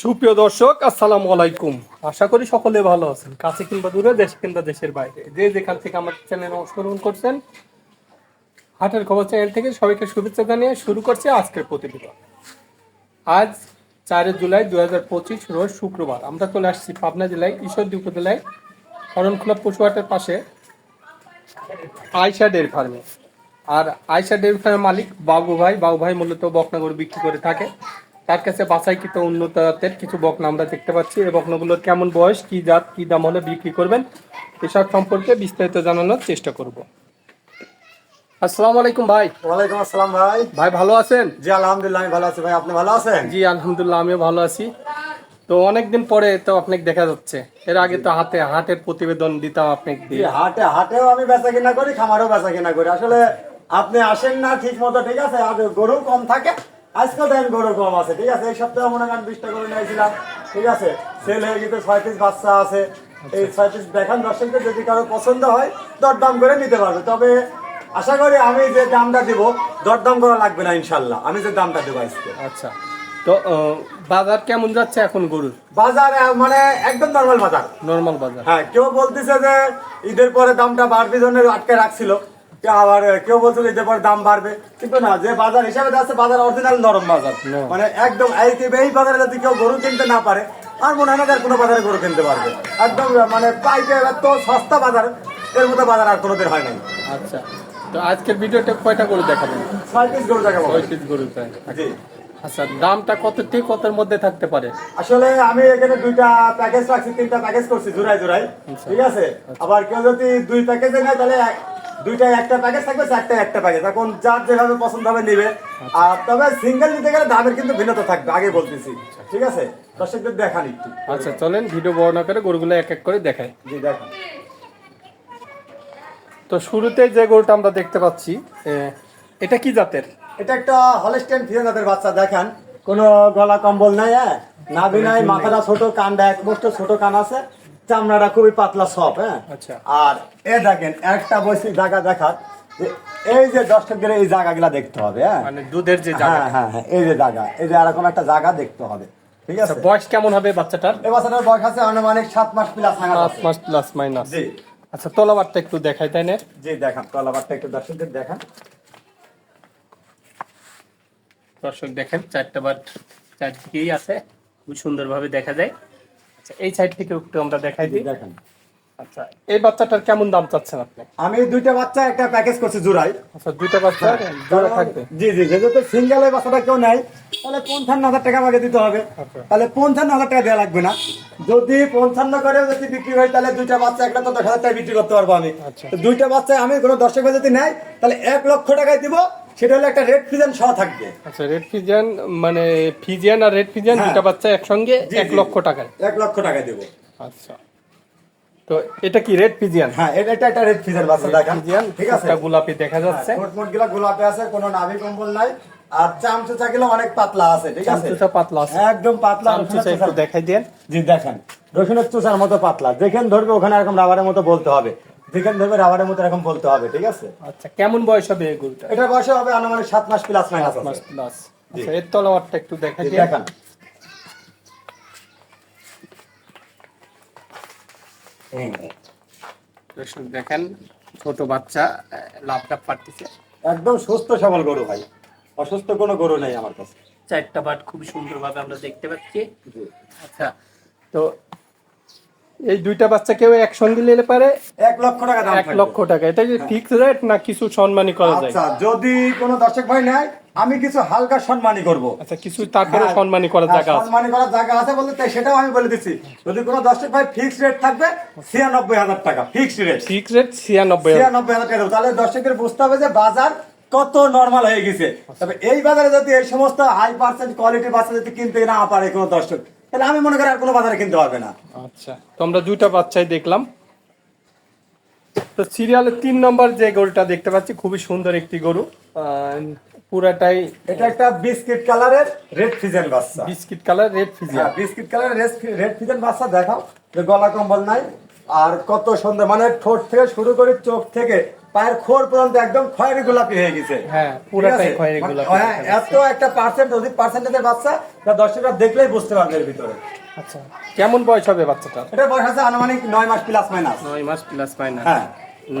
সুপ্রিয় দর্শক, আসসালামু আলাইকুম। আশা করি সকলে ভালো আছেন। কাছে কিংবা দূরে, দেশ কিংবা দেশের বাইরে। যে যেখান থেকে আমার চ্যানেল অংশগ্রহণ করছেন, হাটের খবর চ্যানেল থেকে সবাইকে শুভেচ্ছা জানিয়ে শুরু করছে আজকের প্রতিবেদন। আজ চার জুলাই দু হাজার পঁচিশ রোজ শুক্রবার। আমরা চলে আসছি পাবনা জেলায়, ঈশ্বরদী উপজেলায়, হরণখোলা পশুহাটের পাশে আয়সা ডেয়ারি ফার্মে। আর আয়সা ডেয়ারি ফার্মের মালিক বাবু ভাই বাবু ভাই মূলত বকনাগর বিক্রি করে থাকে। তার কাছে বাছাইকৃত উন্নত জাতের কিছু বকনা আমরা দেখতে পাচ্ছি। এই বকনাগুলোর কেমন বয়স কি জাত কি দাম হলে বিক্রি করবেন এসব সম্পর্কে বিস্তারিত জানানোর চেষ্টা করব। আসসালামু আলাইকুম ভাই। ওয়ালাইকুম আসসালাম ভাই। ভাই ভালো আছেন? জি আলহামদুলিল্লাহ আমি ভালো আছি ভাই। আপনি ভালো আছেন? জি আলহামদুলিল্লাহ আমিও ভালো আছি। তো অনেকদিন পরে তো আপনাকে দেখা যাচ্ছে। এর আগে তো হাতে হাটের প্রতিবেদন দিতাম আপনাকে দিয়ে। হাটে হাটেও আমি বেচা কিনা করি খামারেও বেচা কিনা করি। আসলে আপনি আসেন না ঠিক মতো ঠিক আছে? আর গরু কম থাকে আজকে দেখেন গরু কম আছে ঠিক আছে? এই সপ্তাহে মনে করেন বিশটা গরু নিয়েছিলাম ঠিক আছে? সেল হয়ে গেছে ছয় পিস বাচ্চা আছে। এই ছয় পিস দেখান দর্শকদের যদি কারও পছন্দ হয় দরদাম করে নিতে পারবে। তবে আশা করি আমি যে দামটা দিব দরদাম করা লাগবে না ইনশাল্লাহ। আমি যে দামটা দেবো আজকে। আচ্ছা। তো বাজার কেমন যাচ্ছে এখন গরুর? বাজার মানে একদম নর্মাল বাজার। নর্মাল বাজার। হ্যাঁ কেউ বলতেছে যে ঈদের পরে দামটা বাড়বে জন্য আটকে রাখছিল। আবার কেউ বলছিল ঈদের পরে দাম বাড়বে। কিন্তু না যে বাজার হিসাবে যাচ্ছে বাজার অরিজিনাল নরম বাজার। মানে একদম এই বাজারে যদি কেউ গরু কিনতে না পারে আর মনে হয় না কোনো বাজারে গরু কিনতে পারবে। একদম মানে পাইকে এত সস্তা বাজার এর মতো বাজার আর কোনোদিন হয় নাই। আচ্ছা। তো আজকের ভিডিওটা কয়টা করে দেখাবেন? ছয় পিস গরু দেখাবো। ছয় পিস গরু জি। আচ্ছা দামটা কত ঠিক কতের মধ্যে থাকতে পারে? আসলে আমি এখানে দুইটা প্যাকেজ রাখছি তিনটা প্যাকেজ করছি জোড়ায় জোড়ায়। ঠিক আছে? আবার কেউ যদি দুই প্যাকেজে নেয় তাহলে দুইটায় একটা প্যাকেজ থাকবে চারটায় একটা প্যাকেজ এখন যার যেভাবে পছন্দ হবে নিবে। আর তবে সিঙ্গেল নিতে গেলে দামের কিন্তু ভিন্নতা থাকবে আগে বলতেছি। ঠিক আছে? দর্শকদের দেখান একটু। আচ্ছা চলেন ভিডিও বর্ণনা করে গরুগুলো এক এক করে দেখাই। জি দেখান। তো শুরুতে যে গরুটা আমরা দেখতে পাচ্ছি এটা কি জাতের? এটা একটা হলস্টেন জাতের বাচ্চা দেখান। কোনো গলা কম্বল নাই হ্যাঁ? নাভি নাই মাথাটা ছোট কানটা এক ছোট কান আছে। চামড়াটা খুবই পাতলা সব হ্যাঁ? আচ্ছা। আর এ দেখেন একটা বসে জায়গা দেখার যে এই যে দর্শকদের এই জায়গাগুলা দেখতে হবে হ্যাঁ? মানে দুধের যে জায়গা। হ্যাঁ হ্যাঁ হ্যাঁ এই যে জায়গা এই যে এরকম একটা জায়গা দেখতে হবে ঠিক আছে? আচ্ছা, বয়স কেমন হবে বাচ্চাটার? এই বাচ্চাটার বয়স আছে আনুমানিক সাত মাস প্লাস আছে। মাস প্লাস মাইনাস জি। আচ্ছা তলাবারটা একটু দেখাই তাই না? জি দেখান তলাবারটা একটু দর্শকদের দেখান। দর্শক দেখেন চারটা বার চারদিকেই আছে খুব সুন্দরভাবে দেখা যায়। এই সাইড থেকে একটু আমরা দেখাই দিই। দেখান। আচ্ছা এই বাচ্চাটার কেমন দাম চাচ্ছেন আপনি? আমি দুইটা বাচ্চা একটা প্যাকেজ করছি জোড়াই আচ্ছা দুইটা বাচ্চা জোড়া থাকবে। জি জি যেহেতু সিঙ্গেল বাচ্চাটা কেউ নাই তাহলে পঞ্চান্ন হাজার টাকা আমাকে দিতে হবে। আচ্ছা। তাহলে পঞ্চান্ন হাজার টাকা দেওয়া লাগবে না। যদি পঞ্চান্ন করে যদি বিক্রি হয় তাহলে দুইটা বাচ্চা একটা তো দশ হাজার টাকা বিক্রি করতে পারব আমি। আচ্ছা। তো দুইটা বাচ্চা আমি কোনো দর্শক যদি নেয় তাহলে এক লক্ষ টাকায় দিব। সেটা হলো একটা রেড ফিজেন সহ থাকবে। আচ্ছা রেড ফিজিয়ান মানে ফিজিয়ান আর রেড ফিজিয়ান হ্যাঁ। বাচ্চা একসঙ্গে এক লক্ষ টাকায়? এক লক্ষ টাকায় দেবো। আচ্ছা। তো এটা কি রেড ফিজিয়ান হ্যাঁ এটা এটা একটা রেড বাচ্চা দেখান। ফিজিয়ান ঠিক আছে? ঠোঁটটা গোলাপি দেখা যাচ্ছে। ঠোঁটমোটগুলা গোলাপে আছে কোনো নাভি কম্বল নাই। আর চামচুচা গুলো অনেক পাতলা আছে ঠিক আছে? চামচুচা পাতলা আছে। একদম পাতলা চামচুচা একটু দেখাই দেন। জি দেখেন। রসুনের চুষার মতো পাতলা। যেখানে ধরবে ওখানে এরকম রাবারের মতো বলতে হবে। যেখানে ধরবে রাবারের মতো এরকম বলতে হবে ঠিক আছে? আচ্ছা কেমন বয়স হবে এই গরুটা এটা বয়সে হবে আনুমানিক মাস প্লাস মাইনাস মাস প্লাস আচ্ছা এর তলাবারটা একটু দেখাই। দেখান। দেখেন ছোট বাচ্চা আহ, লাভ লাভ পারতেছে। একদম সুস্থ সবল গরু ভাই। অসুস্থ কোনো গরু নেই আমার কাছে। চারটা বাট খুব সুন্দরভাবে আমরা দেখতে পাচ্ছি। আচ্ছা তো এই দুইটা বাচ্চা কেউ একসঙ্গে নিলে পারে? এক লক্ষ টাকা দাম এক লক্ষ টাকা। এটা কি ফিক্স রেট না কিছু সম্মানী করা যায়? আচ্ছা যদি কোনো দর্শক ভাই নেয় আমি কিছু হালকা সম্মানই করব। আচ্ছা কিছু তারপরে হ্যাঁ, সম্মানী করার হ্যাঁ, জায়গা আছে? সম্মানী করার জায়গা আছে বলতে তাই সেটাও আমি বলে দিচ্ছি। যদি কোনো দর্শক ভাই ফিক্স রেট থাকবে ছিয়ানব্বই হাজার টাকা ফিক্স রেট ফিক্স রেট ছিয়ানব্বই ছিয়ানব্বই হাজার টাকা। তাহলে দর্শকের বুঝতে হবে যে বাজার কত নর্মাল হয়ে গেছে। তবে এই বাজারে যদি এই সমস্ত হাই পার্সেন্ট কোয়ালিটি বাচ্চা যদি কিনতে না পারে কোনো দর্শক তাহলে আমি মনে করি আর কোনো বাজারে কিনতে হবে না। আচ্ছা তোমরা দুইটা বাচ্চাই দেখলাম। তো সিরিয়ালের তিন নম্বর যে গরুটা দেখতে পাচ্ছি খুবই সুন্দর একটি গরু। পুরাটাই এটা একটা বিস্কিট কালারের রেড ফিজেন বাচ্চা। বিস্কিট কালার রেড ফিজিয়া হ্যাঁ, বিস্কিট কালারের রেড ফিজেন বাচ্চা দেখাও। যে গলা কম্বল নাই। আর কত সুন্দর মানে ঠোঁট থেকে শুরু করে চোখ থেকে পায়ের খোর পর্যন্ত একদম খয়েরি গোলাপি হয়ে গেছে। হ্যাঁ, ঠিক পুরাটাই খয়েরি মানে, গোলাপি হ্যাঁ, দেখা এত একটা পার্সেন্ট অধিক পার্সেন্টেজের বাচ্চা যা দর্শকরা দেখলেই বুঝতে পারবে এর ভিতরে। আচ্ছা কেমন বয়স হবে বাচ্চাটা? এটা বয়স আছে আনুমানিক নয় মাস প্লাস মাইনাস নয় মাস প্লাস মাইনাস হ্যাঁ।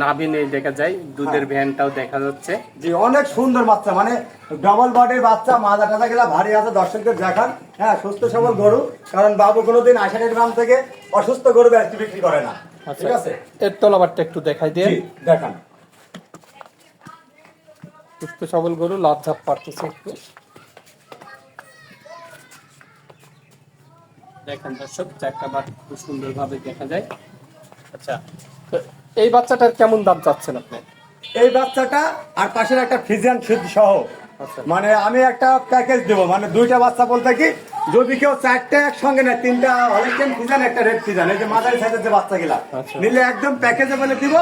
নাভি নেই দেখা যায় দুধের হ্যাঁ। ভ্যানটাও দেখা যাচ্ছে। যে অনেক সুন্দর বাচ্চা মানে ডবল বডির বাচ্চা মাজা টাজা গেলা ভারী আছে দর্শকদের দেখান। হ্যাঁ সুস্থ সবল গরু কারণ বাবু কোনোদিন আষাঢ়ি গ্রাম থেকে অসুস্থ গরু বিক্রি করে না। আচ্ছা ঠিক আছে? এর তলাবারটা একটু দেখাই দিয়ে দেখান। সুস্থ সবল গরু লাভ ঝাপ পারতেছে একটু। দেখেন দর্শক চারটা বাট খুব সুন্দর ভাবে দেখা যায়। আচ্ছা তো এই বাচ্চাটার কেমন দাম চাচ্ছেন আপনি? এই বাচ্চাটা আর পাশের একটা ফিজিয়ান সুদ সহ। আচ্ছা। মানে আমি একটা প্যাকেজ দেবো মানে দুইটা বাচ্চা বলতে কি যদি কেউ চারটে একসঙ্গে নেয় তিনটা হলিস্টেন ফিজান একটা রেড ফিজান এই যে মাদারি সাইজের যে বাচ্চাগুলা আচ্ছা। নিলে একদম প্যাকেজে বলে দিব।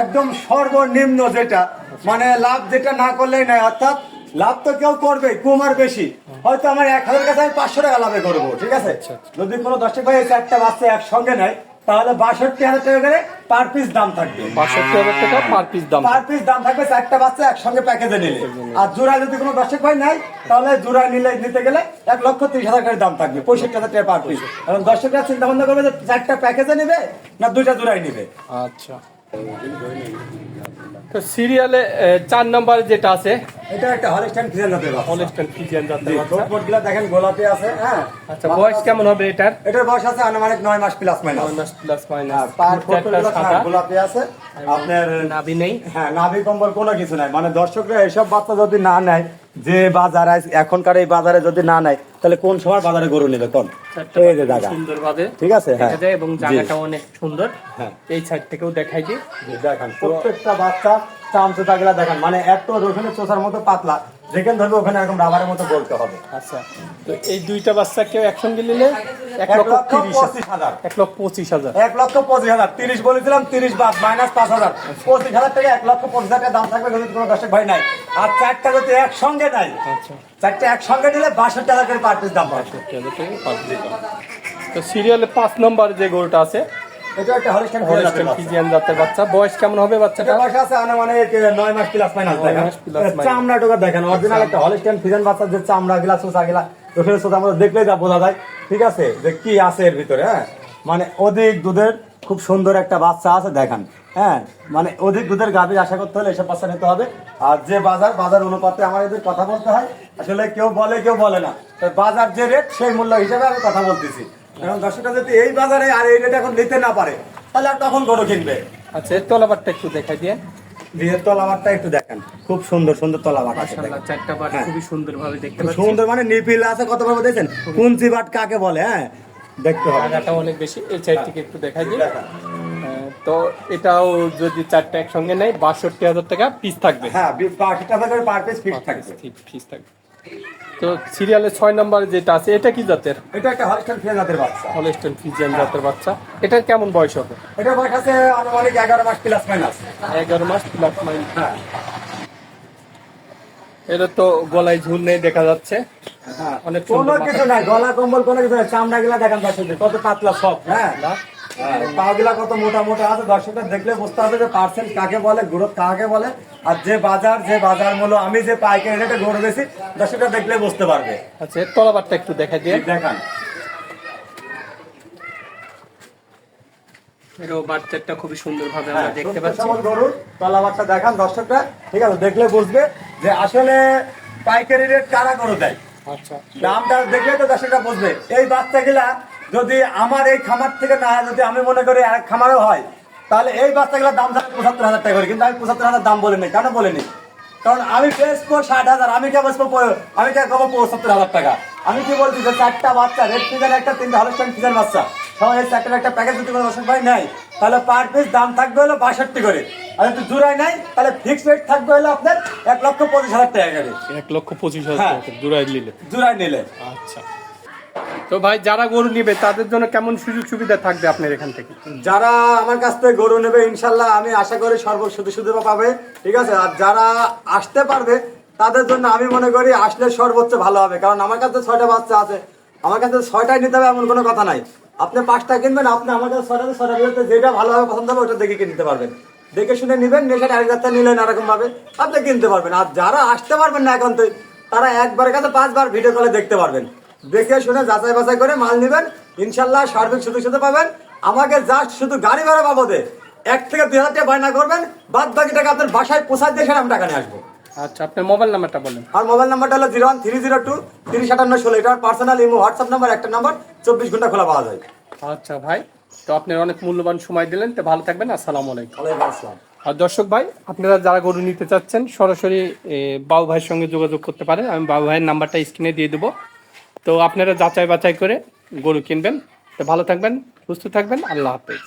একদম সর্বনিম্ন যেটা। মানে লাভ যেটা না করলেই নাই অর্থাৎ লাভ তো কেউ করবে কুমার বেশি। হয়তো আমার এক হাজার কাছে আমি পাঁচশো টাকা লাভে করব ঠিক আছে? আচ্ছা, আচ্ছা। যদি কোনো দর্শক ভাই চারটা বাচ্চা একসঙ্গে নেয় তাহলে বাষট্টি হাজার টাকা করে পার পিস দাম থাকবে। বাষট্টি হাজার টাকা পার পিস দাম পার পিস দাম থাকবে চারটা বাচ্চা একসঙ্গে প্যাকেজে নিলে। আর জোড়া যদি কোনো দর্শক ভাই নাই তাহলে জোড়া নিলে নিতে গেলে এক লক্ষ তিরিশ হাজার করে দাম থাকবে পঁয়ষট্টি হাজার টাকা পার পিস এবং দর্শকরা চিন্তা ভাবনা করবে যে চারটা প্যাকেজে নিবে না দুইটা জোড়াই নিবে। আচ্ছা। তো সিরিয়ালে চার নাম্বার যেটা আছে এটা একটা হলিস্টাইন ফিজেন জাতের বাচ্চা। হলিস্টন ফিজিয়ান জাতের বাচ্চা। ঠোঁটগুলা দেখেন গোলাপি আছে হ্যাঁ? আচ্ছা বয়স কেমন হবে এটার? এটার বয়স আছে আনুমানিক নয় মাস প্লাস মাইনাস নয় মাস প্লাস মাইনাস পায়ের চারটা সাদা। গোলাপি আছে। আপনার নাভি নেই। হ্যাঁ নাভি কম্বল কোনো কিছু নাই। মানে দর্শকরা এসব বাচ্চা যদি না নেয় যে বাজার এখনকার এই বাজারে যদি না নেয় তাহলে কোন সময় বাজারে গরু নেবে? কোন? এই যে জায়গা। সুন্দর বাজে ঠিক আছে? হ্যাঁ। এবং জায়গাটা অনেক সুন্দর। হ্যাঁ। এই সাইড থেকেও দেখাই দিই। দেখান। প্রত্যেকটা বাচ্চা চামচে থাকলে দেখান। মানে এত রসুনের চোষার মতো পাতলা। যেখানে ধরবে ওখানে এরকম রাবারের মতো বলতে হবে। আচ্ছা তো এই দুইটা বাচ্চা কেউ একসঙ্গে নিলে? এক লক্ষ তিরিশ পঁচিশ হাজার। এক লক্ষ পঁচিশ হাজার। এক লক্ষ পঁচিশ হাজার। তিরিশ বলেছিলাম তিরিশ বাদ মাইনাস পাঁচ হাজার। পঁচিশ হাজার থেকে এক লক্ষ পঁচিশ হাজার দাম থাকবে যদি কোনো দর্শক ভাই নাই আর চারটা যদি একসঙ্গে নাই আচ্ছা। চারটে একসঙ্গে নিলে বাষট্টি হাজার করে পার পিস দাম সত্যি হাজার টাকা পার পিস দাম। তো সিরিয়ালে পাঁচ নম্বর যে গরুটা আছে এটা একটা হলিস্টাইন হলিস্টন ফিজিয়ান জাতের বাচ্চা। বয়স কেমন হবে বাচ্চাটা বয়স আছে আনুমানিক নয় মাস প্লাস মাইনাস দেখেন। মাস plus minus। চামড়া টোকা দেখেন অরিজিনাল একটা হলিস্টাইন ফিজান বাচ্চা যে চামড়া গিলা সোসা গিলা ওখানে সোসা আমরা দেখলেই যা বোঝা যায়। ঠিক আছে? যে কি আছে এর ভিতরে হ্যাঁ? মানে অধিক দুধের খুব সুন্দর একটা বাচ্চা আছে দেখান। হ্যাঁ? মানে অধিক দুধের গাভী আশা করতে হলে এসব বাচ্চা নিতে হবে। আর যে বাজার বাজার অনুপাতে আমার আমাদের কথা বলতে হয় আসলে কেউ বলে কেউ বলে না। বাজার যে রেট সেই মূল্য হিসেবে আমি কথা বলতেছি। কারণ দর্শকরা যদি এই বাজারে আর এই রেট এখন নিতে না পারে তাহলে আর তখন গরু কিনবে? আচ্ছা এর তলাবারটা একটু দেখাই দিয়ে। বিয়ের তলাবারটা একটু দেখেন। খুব সুন্দর সুন্দর তলাবার মাশাআল্লাহ চারটা বার হ্যাঁ। খুবই সুন্দর ভাবে দেখতে পাচ্ছি। সুন্দর মানে নিপিল আছে কত ভাবে দেখছেন? কুঞ্চি বাট কাকে বলে হ্যাঁ? দেখতে হবে। জায়গাটা অনেক বেশি এই সাইড থেকে একটু দেখাই দিই হ্যাঁ, তো এটাও যদি চারটা একসঙ্গে নেয় বাষট্টি হাজার টাকা পিস থাকবে। হ্যাঁ বাকিটা করে পার পিস ফিক্স থাকবে। পিস থাকবে। তো সিরিয়ালে ছয় নম্বর যেটা আছে এটা কি জাতের? এটা একটা হলিস্টাইন ফিয়ার জাতের বাচ্চা। হলস্টন ফিজিয়ান জাতের বাচ্চা। এটার কেমন বয়স হবে? এটা বয়স আছে আনুমানিক এগারো মাস প্লাস মাইনাস এগারো মাস প্লাস মাইনাস হ্যাঁ। এটা তো গলায় ঝুল নেই দেখা যাচ্ছে। হ্যাঁ। অনেক কোনো কিছু নাই গলা কম্বল কোনো কিছু নাই চামড়া গুলা দেখেন কত পাতলা সব হ্যাঁ। পা গুলা কত মোটা মোটা আছে দর্শকরা দেখলে বুঝতে হবে যে পার্সেন্ট কাকে বলে গ্রোথ কাকে বলে আর যে বাজার যে বাজার মূল্য আমি যে পাইকারি রেটে গরু বেশি দর্শকরা দেখলে বুঝতে পারবে। আচ্ছা এর তলাবারটা একটু দেখা দিয়ে দেখান। এরও বাচ্চাটা খুবই সুন্দর ভাবে আমরা হ্যাঁ, দেখতে পাচ্ছি। সবল গরুর তলা দেখান দর্শকরা। ঠিক আছে দেখলে বুঝবে যে আসলে পাইকারি রেট কারা গরু দেয়। আচ্ছা। দামটা দেখলে তো দর্শকরা বুঝবে। এই বাচ্চাগুলা যদি আমার এই খামার থেকে না যদি আমি মনে করি আর খামারও হয় তাহলে এই বাচ্চাগুলোর দাম থাকবে পঁচাত্তর হাজার টাকা করে কিন্তু আমি পঁচাত্তর হাজার দাম বলিনি কেন বলিনি? কারণ আমি বেচবো ষাট হাজার আমি কে বেচবো আমি কে কবো পঁচাত্তর হাজার টাকা? আমি কি বলছি যে চারটা বাচ্চা রেড ফিজার একটা তিনটা হলস্টাইন ফিজার বাচ্চা। সবাই এই চারটার একটা প্যাকেজ যদি কোনো দর্শক ভাই নেয় তাহলে পার পিস দাম থাকবে হলো বাষট্টি করে। আর যদি জুড়াই নাই তাহলে ফিক্সড রেট থাকবে হলো আপনার এক লক্ষ পঁচিশ হাজার টাকা করে। এক লক্ষ পঁচিশ হাজার হ্যাঁ। টাকা জোড়াই নিলে। জুড়াই নিলে। আচ্ছা। তো ভাই, যারা গরু নিবে, তাদের জন্য কেমন সুযোগ সুবিধা থাকবে আপনার এখান থেকে? যারা আমার কাছ থেকে গরু নেবে, ইনশাল্লাহ আমি আশা করি সর্ব সুবিধা পাবে, ঠিক আছে? আর যারা আসতে পারবে, তাদের জন্য আমি মনে করি আসলে সর্বোচ্চ ভালো হবে। কারণ আমার কাছে ছয়টা বাচ্চা আছে, আমার কাছে ছয়টাই নিতে হবে এমন কোনো কথা নাই। আপনি পাঁচটা কিনবেন, আপনি আমার কাছে ছয়টা ছয়টা বিরুদ্ধে যেটা ভালো হবে, পছন্দ হবে, ওটা দেখে কিনতে পারবেন। দেখে শুনে নেবেন নেশা এক যাত্রা নিলেন এরকম ভাবে আপনি কিনতে পারবেন। আর যারা আসতে পারবেন না এখন তো তারা একবার কাছে পাঁচবার ভিডিও কলে দেখতে পারবেন। দেখে শুনে যাচাই বাছাই করে মাল নেবেন ইনশাল্লাহ সার্বিক সুযোগ সুবিধা পাবেন। আমাকে জাস্ট শুধু গাড়ি ভাড়া বাবদে এক থেকে দুই হাজার টাকা বায়না করবেন বাদ বাকি টাকা আপনার বাসায় পোষার দিয়ে আমি টাকা নিয়ে আসব। আচ্ছা আপনার মোবাইল নাম্বারটা বলেন। আর মোবাইল নাম্বারটা হলো zero one three zero two তিরিশ আটান্ন ষোলো। এটা পার্সোনাল ইমো হোয়াটসঅ্যাপ নাম্বার একটা নাম্বার চব্বিশ ঘণ্টা খোলা পাওয়া যায়। আচ্ছা ভাই তো আপনার অনেক মূল্যবান সময় দিলেন তো ভালো থাকবেন আসসালামু আলাইকুম। ওয়ালাইকুম আসসালাম। আর দর্শক ভাই আপনারা যারা গরু নিতে চাচ্ছেন সরাসরি বাবু ভাইয়ের সঙ্গে যোগাযোগ করতে পারেন। আমি বাবু ভাইয়ের নাম্বারটা স্ক্রিনে দিয়ে দেবো। তো আপনারা যাচাই বাছাই করে গরু কিনবেন। তো ভালো থাকবেন সুস্থ থাকবেন আল্লাহ হাফেজ।